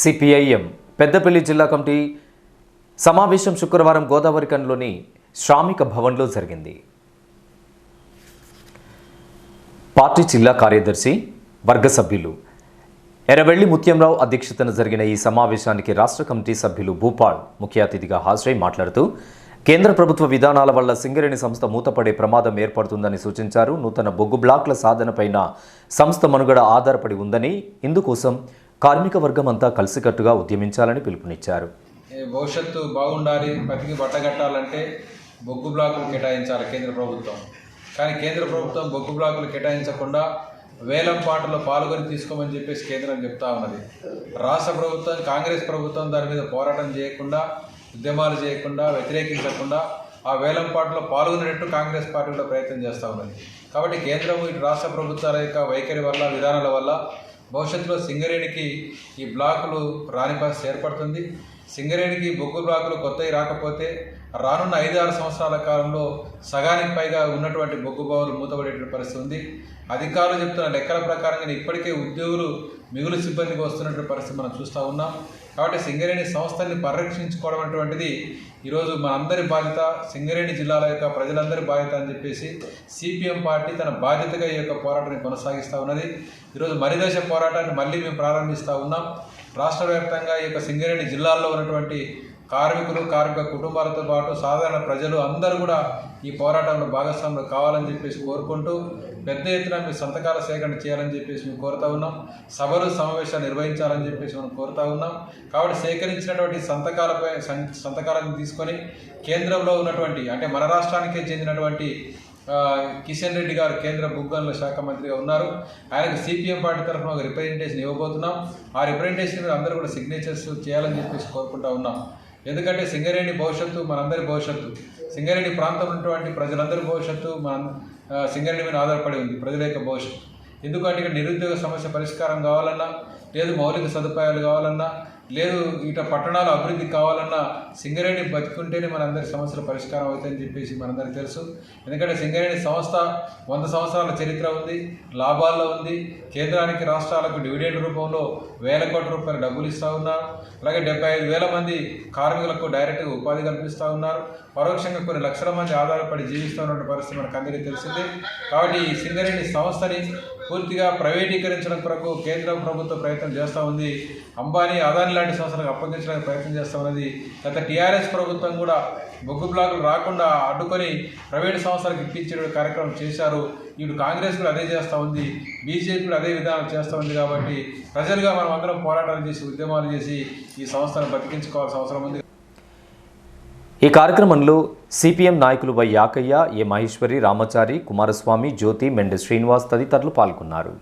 CPIM Peddapalli జిల్లా committee సమావేశం శుక్రవారం గోదావరి కన్లోని శ్రామిక భవన్లో జరిగింది. పార్టీ జిల్లా కార్యదర్శి వర్గ సభ్యులు ఎర్రవెల్లి ముత్యంరావు అధ్యక్షతన జరిగిన ఈ సమావేశానికి రాష్ట్ర కమిటీ సభ్యులు భూపాల్ ముఖ్య అతిథిగా హాజరై మాట్లాడుతూ కేంద్ర ప్రభుత్వ విధానాల వల్ల సింగరేణి సంస్థ మూతపడే ప్రమాదం ఏర్పడుతుందని సూచించారు. నూతన బొగ్గు బ్లాక్ల సాధనపైన సంస్థ మనుగడ ఆధారపడి ఉందని ఇందుకోసం కార్మిక వర్గం అంతా కలిసికట్టుగా ఉద్యమించాలని పిలుపునిచ్చారు. భవిష్యత్తు బాగుండాలి బతికి బట్టగట్టాలంటే బొగ్గు బ్లాకులు కేటాయించాలి కేంద్ర ప్రభుత్వం. కానీ కేంద్ర ప్రభుత్వం బొగ్గు బ్లాకులు కేటాయించకుండా వేలం పాటలో పాల్గొని తీసుకోమని చెప్పేసి కేంద్రం చెప్తా ఉన్నది. రాష్ట్ర ప్రభుత్వం కాంగ్రెస్ ప్రభుత్వం దాని మీద పోరాటం చేయకుండా ఉద్యమాలు చేయకుండా వ్యతిరేకించకుండా ఆ వేలం పాటలో పాల్గొనేటట్టు కాంగ్రెస్ పార్టీలో ప్రయత్నం చేస్తూ ఉన్నది. కాబట్టి కేంద్రం ఇటు రాష్ట్ర ప్రభుత్వాల యొక్క వైఖరి వల్ల విధానాల వల్ల భవిష్యత్తులో సింగరేణికి ఈ బ్లాకులు రాని పరిస్థితి ఏర్పడుతుంది. సింగరేణికి బొగ్గు బ్లాకులు కొత్తవి రాకపోతే రానున్న ఐదు ఆరు సంవత్సరాల కాలంలో సగానికి పైగా ఉన్నటువంటి బొగ్గు బావులు మూతపడేటువంటి పరిస్థితి ఉంది. అధికారులు చెప్తున్న లెక్కల ప్రకారంగా ఇప్పటికే ఉద్యోగులు మిగులు సిబ్బందికి వస్తున్నటువంటి పరిస్థితి మనం చూస్తూ ఉన్నాం. కాబట్టి సింగరేణి సంస్థల్ని పరిరక్షించుకోవడం అటువంటిది ఈరోజు మనందరి బాధ్యత సింగరేణి జిల్లాల యొక్క ప్రజలందరి బాధ్యత అని చెప్పేసి సిపిఎం పార్టీ తన బాధ్యతగా ఈ యొక్క పోరాటాన్ని కొనసాగిస్తూ ఉన్నది. ఈరోజు మరిదశ పోరాటాన్ని మళ్ళీ మేము ప్రారంభిస్తూ ఉన్నాం. రాష్ట్ర వ్యాప్తంగా ఈ యొక్క సింగరేణి జిల్లాల్లో ఉన్నటువంటి కార్మికులు కార్మిక కుటుంబాలతో పాటు సాధారణ ప్రజలు అందరూ కూడా ఈ పోరాటంలో భాగస్వాములు కావాలని చెప్పేసి కోరుకుంటూ పెద్ద ఎత్తున మీ సంతకాల సేకరణ చేయాలని చెప్పేసి మేము కోరుతా ఉన్నాం. సభలు సమావేశాలు నిర్వహించాలని చెప్పేసి మనం కోరుతా ఉన్నాం. కాబట్టి సేకరించినటువంటి సంతకాలపై సంతకాలను తీసుకొని కేంద్రంలో ఉన్నటువంటి అంటే మన రాష్ట్రానికే చెందినటువంటి కిషన్ రెడ్డి గారు కేంద్ర భూగోళ శాఖ మంత్రిగా ఉన్నారు. ఆయనకు సిపిఎం పార్టీ తరఫున ఒక రిప్రజెంటేషన్ ఇవ్వబోతున్నాం. ఆ రిప్రజెంటేషన్ మీద అందరూ కూడా సిగ్నేచర్స్ చేయాలని చెప్పేసి కోరుకుంటా ఉన్నాం. ఎందుకంటే సింగరేణి భవిష్యత్తు మనందరి భవిష్యత్తు. సింగరేణి ప్రాంతం ఉన్నటువంటి ప్రజలందరి భవిష్యత్తు మన సింగరేణి మీద ఆధారపడి ఉంది. ప్రజల యొక్క భవిష్యత్తు. ఎందుకంటే ఇక్కడ నిరుద్యోగ సమస్య పరిష్కారం కావాలన్నా లేదు మౌలిక సదుపాయాలు కావాలన్నా లేదు ఇట పట్టణాలు అభివృద్ధి కావాలన్నా సింగరేణి బతుకుంటేనే మనందరి సమస్యల పరిష్కారం అవుతాయని చెప్పేసి మనందరికీ తెలుసు. ఎందుకంటే సింగరేణి సంస్థ వంద సంవత్సరాల చరిత్ర ఉంది లాభాల్లో ఉంది. కేంద్రానికి రాష్ట్రాలకు డివిడెండ్ రూపంలో వేల కోట్ల రూపాయలు డబ్బులు ఇస్తూ ఉన్నారు. అలాగే డెబ్బై ఐదు వేల మంది కార్మికులకు డైరెక్ట్గా ఉపాధి కల్పిస్తూ ఉన్నారు. పరోక్షంగా కొన్ని లక్షల మంది ఆధారపడి జీవిస్తున్నటువంటి పరిస్థితి మనకు అందరికీ తెలిసింది. కాబట్టి ఈ సింగరేణి సంస్థని పూర్తిగా ప్రైవేటీకరించడం కొరకు కేంద్ర ప్రభుత్వం ప్రయత్నం చేస్తూ ఉంది. అంబానీ అదాని లాంటి సంస్థలకు అప్పగించడానికి ప్రయత్నం చేస్తూ ఉన్నది గత టీఆర్ఎస్ ప్రభుత్వం కూడా బొగ్గు బ్లాకులు రాకుండా అడ్డుకొని ప్రైవేటు సంస్థలకు ఇప్పించే కార్యక్రమం చేశారు. ఇప్పుడు కాంగ్రెస్ కూడా అదే చేస్తూ ఉంది. బీజేపీ కూడా అదే విధానం చేస్తూ ఉంది కాబట్టి ప్రజలుగా మనం అందరం పోరాటాలు చేసి ఉద్యమాలు చేసి ఈ సంస్థను బతికించుకోవాల్సిన అవసరం ఉంది. ఈ కార్యక్రమంలో సిపిఎం నాయకులు వై యాకయ్య ఏ మహేశ్వరి రామచారి కుమారస్వామి జ్యోతి మెండి శ్రీనివాస్ తదితరులు పాల్గొన్నారు.